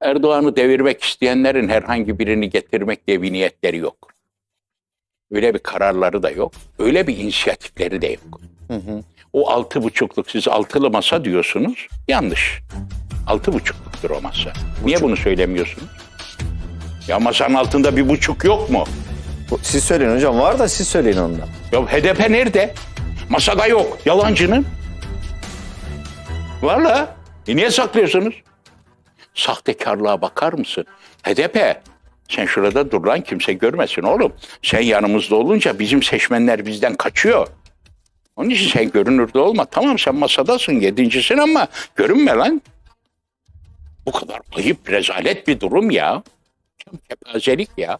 Erdoğan'ı devirmek isteyenlerin herhangi birini getirmek diye bir niyetleri yok. Öyle bir kararları da yok. Öyle bir inisiyatifleri de yok. O altı buçukluk siz altılı masa diyorsunuz. Yanlış. Altı buçukluktur o masa. Niye bunu söylemiyorsunuz? Ya masanın altında bir buçuk yok mu? Siz söyleyin hocam. Var da siz söyleyin ondan. Ya HDP nerede? Masada yok. Yalancının. Valla. E niye saklıyorsunuz? Sahtekarlığa bakar mısın? HDP. Sen şurada dur lan kimse görmesin oğlum. Sen yanımızda olunca bizim seçmenler bizden kaçıyor. Onun için sen görünürde olma. Tamam sen masadasın yedincisin ama görünme lan. Bu kadar ayıp rezalet bir durum ya. Çok Kepazelik ya.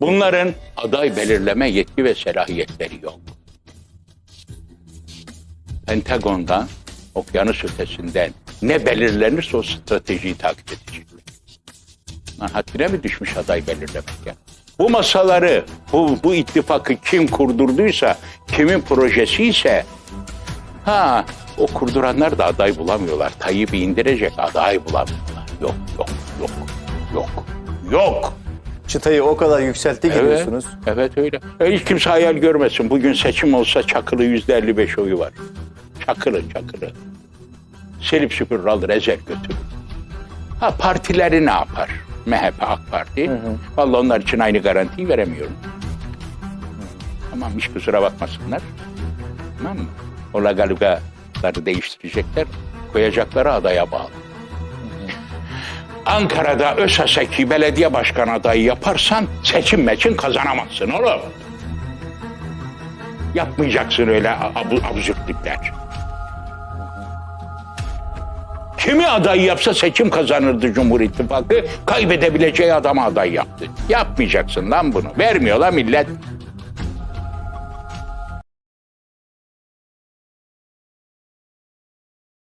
Bunların aday belirleme yetki ve selahiyetleri yok. Pentagon'dan, okyanus ötesinden ne belirlenirse o stratejiyi takip edecekler. Lan haddine mi düşmüş aday belirlemek ya? Bu masaları, bu, bu ittifakı kim kurdurduysa, kimin projesi ise ha o kurduranlar da aday bulamıyorlar. Tayyip'i indirecek aday bulamıyorlar. Yok, yok, yok, yok, yok. Çıtayı o kadar yükseltti Evet, diyorsunuz. evet öyle. E, hiç kimse hayal görmesin. Bugün seçim olsa Çakılı yüzde 55 oyu var. Çakılı, Çakılı. Selip süpürür alır, ezer götürür. Ha partileri ne yapar? MHP, AK Parti. Vallahi onlar için aynı garantiyi veremiyorum. Tamam hiç kusura bakmasınlar. Tamam mı? O lagalugaları değiştirecekler. Koyacakları adaya bağlı. Ankara'da ÖSS'ki belediye başkan adayı yaparsan seçim meçin kazanamazsın oğlum. Yapmayacaksın öyle abu, absürtlükler. Kimi aday yapsa seçim kazanırdı Cumhur İttifakı. Kaybedebileceği adama aday yaptı. Yapmayacaksın lan bunu. Vermiyor lan millet.